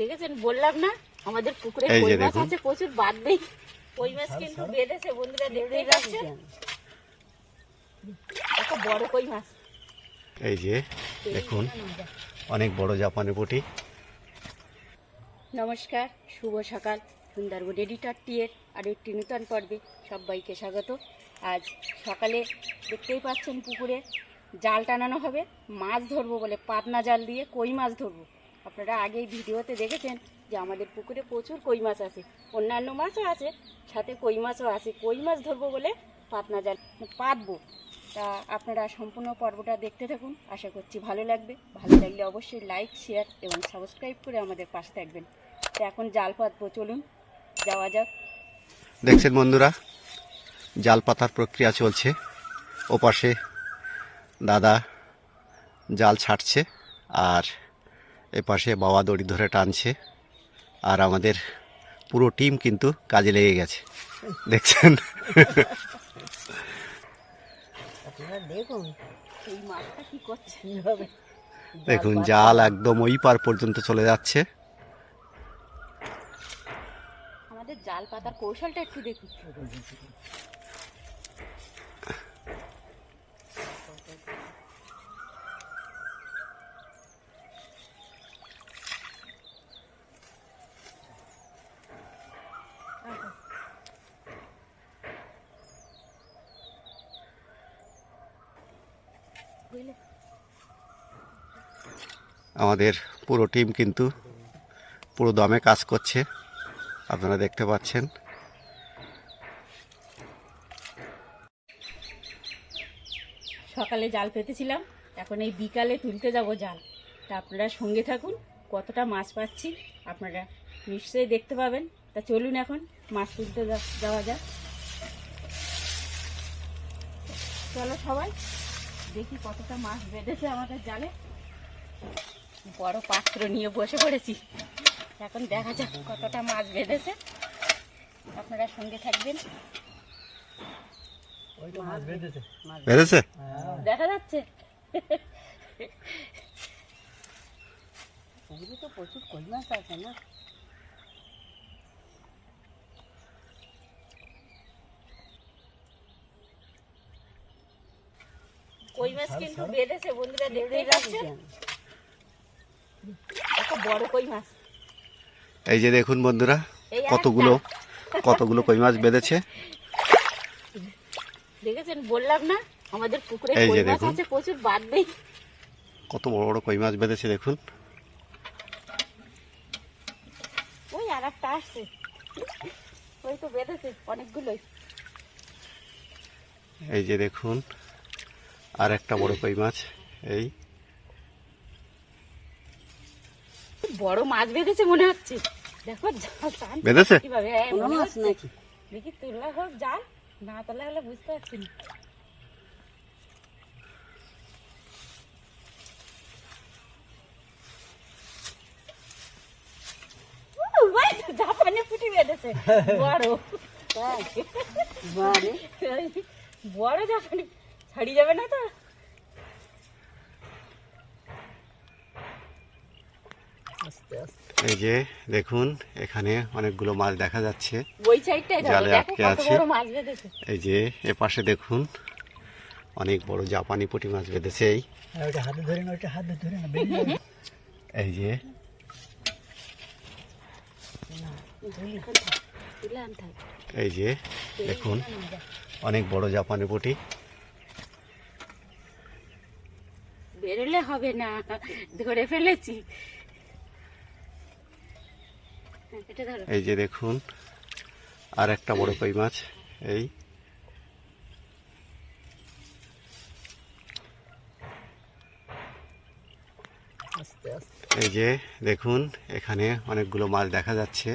দেখেছেন? বললাম না আমাদের পুকুরে কই মাছ আছে প্রচুর বাদ নেই। কই মাছ কিন্তু বেঁধেছে বন্ধুরা দেখতেই পাচ্ছেন? এত বড় কই মাছ। এই যে দেখুন অনেক বড় জাপানি পুঁটি। নমস্কার শুভ সকাল। সুন্দরবন এডিটর টিয়ের আর একটি নূতন পর্বে সবাইকে স্বাগত। আজ সকালে দেখতেই পাচ্ছেন পুকুরে জাল টানানো হবে। মাছ ধরবো বলে পাতনা জাল দিয়ে কই মাছ ধরবো? আপনারা আগেই ভিডিওতে দেখেছেন যে আমাদের পুকুরে প্রচুর কই মাছ আছে। অন্যান্য মাছও আছে, সাথে কই মাছও আছে। কই মাছ ধরবো বলে পাতনা জাল পাতবো তা আপনারা সম্পূর্ণ পর্বটা দেখতে থাকুন। আশা করছি ভালো লাগবে। ভালো লাগলে অবশ্যই লাইক শেয়ার এবং সাবস্ক্রাইব করে আমাদের পাশে থাকবেন। তো এখন জাল পাতবো চলুন, যাওয়া যাক। দেখছেন বন্ধুরা জাল পাতার প্রক্রিয়া চলছে। ওপাশে দাদা জাল ছাড়ছে আর এপাশে বাবা দড়ি ধরে টানছে। আর আমাদের পুরো টিম কিন্তু কাজে লেগে গেছে। দেখছেন? দেখুন দেখুন জাল একদম ওই পার পর্যন্ত চলে যাচ্ছে। আমাদের জাল পাতার কৌশলটা একটু দেখুন। আমাদের পুরো টিম কিন্তু পুরো দমে কাজ করছে। আপনারা দেখতে পাচ্ছেন। সকালে জাল পেতেছিলাম এখন এই বিকালে তুলতে যাব জাল। তা আপনারা সঙ্গে থাকুন কতটা মাছ পাচ্ছি আপনারা নিশ্চয়ই দেখতে পাবেন। তা চলুন এখন মাছ তুলতে যাওয়া যাক। চলো সবাই। দেখি কতটা মাছ বেঁধেছে আমাদের জালে বড় পাত্র নিয়ে বসে পড়েছি। এখন দেখা যাক কতটা মাছ বেঁধেছে। আপনারা সঙ্গে থাকবেন। দেখা যাচ্ছে। পুকুরে তো প্রচুর কই মাছ আছে না? কই মাছ কিন্তু বেঁধেছে বন্ধুরা দেখতেই পাচ্ছেন? এত বড় কই মাছ এই যে দেখুন বন্ধুরা কতগুলো কতগুলো কই মাছ বেঁধেছে। দেখেছেন? বললাম না আমাদের পুকুরে যে কই মাছ আছে প্রচুর বাদ নেই। কত বড় বড় কই মাছ বেঁধেছে দেখুন। ওই আর একটা আসছে। ওই তো বেঁধেছে অনেকগুলোই। এই যে দেখুন আর একটা বড় কই মাছ এই। বড় মাছ বেঁধেছে মনে হচ্ছে। দেখো জাল বেঁধেছে? হ্যাঁ, দেখি তোলা হোক জাল না তোলা হলে বুঝতে পারছি না। উ, জাপানে ফুটি বেঁধেছে। বড়। বড়। জাপানি ছাড়িয়ে যাবে না তো? আস্তে আস্তে। এই যে দেখুন এখানে অনেকগুলো মাছ দেখা যাচ্ছে। জালে আটকে আছে। বড় মাছ বেঁধেছে। এই যে এ পাশে দেখুন অনেক বড় জাপানি পুঁটি মাছ বেঁধেছে এই। ওটা হাতে ধরে না ওটা হাতে ধরে না এই যে। এই যে দেখুন অনেক বড় জাপানি পুঁটি। বেরোলে হবে না ধরে ফেলেছি। এটা ধরো। এই যে দেখুন আর একটা বড় কই মাছ এই। আস্তে আস্তে। এই যে দেখুন এখানে অনেকগুলো মাছ দেখা যাচ্ছে।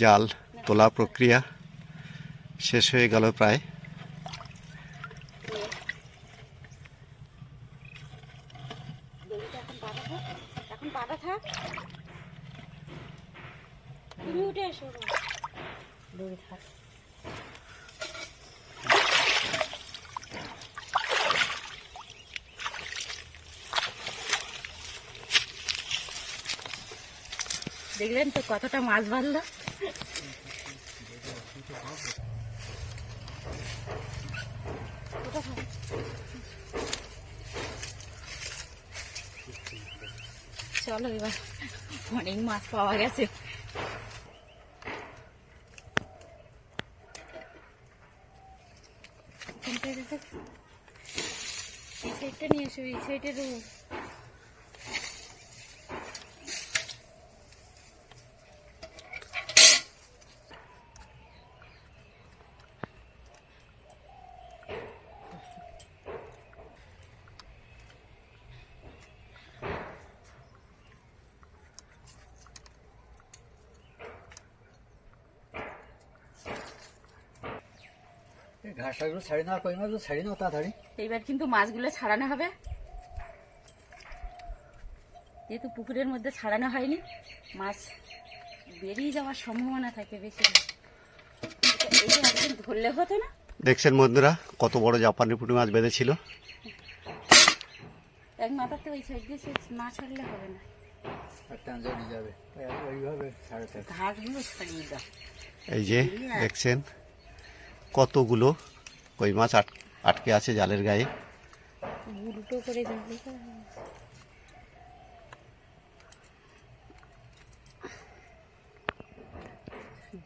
জাল তোলা প্রক্রিয়া শেষ হয়ে গেল প্রায়। দেখলেন তো কতটা মাছ বাঁধলো? চলো এবার অনেক মাছ পাওয়া গেছে। সাইডটা নিয়ে এসো এই সাইডে ঘাসটাগুলো ছাড়ি নাও কই মাছগুলো ছাড়ি নাও তাড়াতাড়ি। এইবার কিন্তু মাছগুলো ছাড়ানো হবে। যেহেতু পুকুরের মধ্যে ছাড়ানো হয়নি মাছ বেরিয়ে যাওয়ার সম্ভাবনা থাকে বেশি। এই একদিন ধরলে হতো না। দেখছেন বন্ধুরা কত বড় জাপানি পুঁটি মাছ বেঁধেছিল। এক মাথাতে ওই সাইড দিয়ে না ছাড়লে হবে না। ঘাসগুলো এই যে দেখছেন? কতগুলো? কই মাছ আট- আটকে আছে জালের গায়ে। উল্টো করে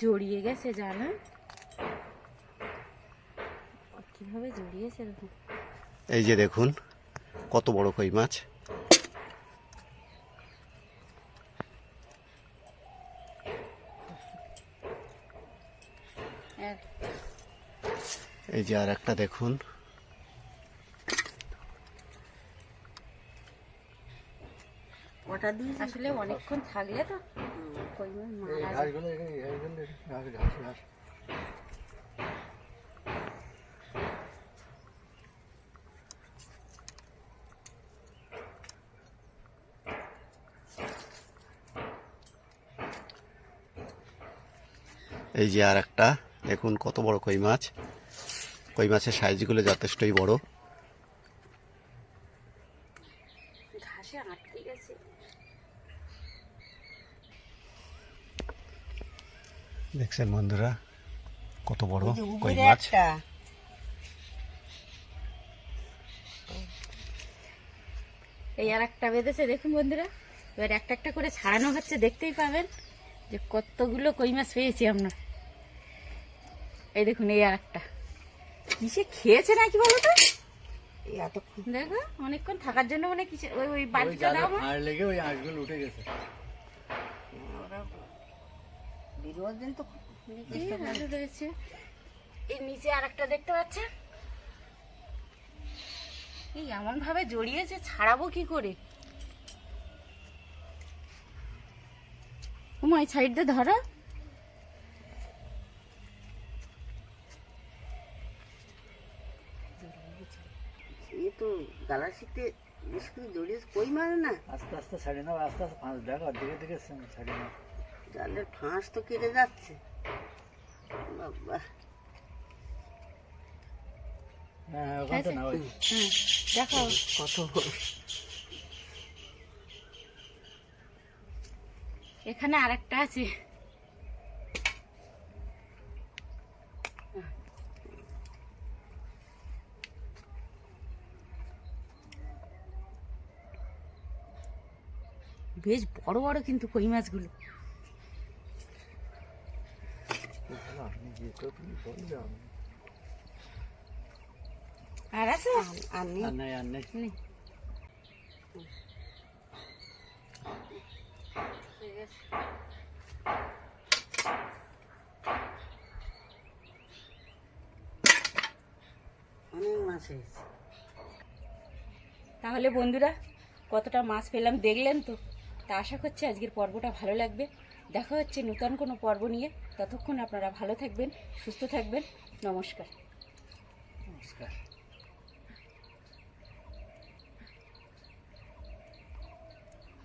জড়িয়ে গেছে জানা কীভাবে জড়িয়েছে দেখুন এই যে দেখুন কত বড় কই মাছ এক এই যে আর একটা দেখুন। আসলে অনেকক্ষণ থাকলে তো এই যে আর একটা দেখুন কত বড় কই মাছ। কই মাছের সাইজগুলো যথেষ্টই বড়। দেখছেন বন্ধুরা কত বড় কই মাছ? এই আর একটা বেঁধেছে দেখুন বন্ধুরা। এবার একটা একটা করে ছাড়ানো হচ্ছে দেখতেই পাবেন যে কতগুলো কই মাছ পেয়েছি আমরা। এই দেখুন এই আর একটা কিসে খেয়েছে নাকি বলো তো দেখো অনেকক্ষণ থাকার জন্য মানে কিসে ওই ওই ওই দাও মা। লেগে ওই আঁশগুলো উঠে গেছে। এই আরও রয়েছে। এই নিচে আর একটা দেখতে পাচ্ছেন এই এমন ভাবে জড়িয়েছে ছাড়াবো কি করে? সাইড দিয়ে ধরো। কালার শিখতে স্কুল দৌড়িয়ে কই মারে না? আস্তে আস্তে ছাড়ি না আস্তে আস্তে ফাঁস দেখ অর্ধেকে দিকে ছাড়ি না জালের ফাঁস তো কেটে যাচ্ছে। বাবা। হ্যাঁ, হ্যাঁ, দেখো। কত এখানে আরেকটা আছে। বেশ বড় বড় কিন্তু কই মাছগুলো। আর আছে আর নাই আর নেই। তাহলে বন্ধুরা কতটা মাছ পেলাম দেখলেন তো? তা আশা করছি আজকের পর্বটা ভালো লাগবে। দেখা হচ্ছে নূতন কোনো পর্ব নিয়ে। ততক্ষণ আপনারা ভালো থাকবেন, সুস্থ থাকবেন। নমস্কার।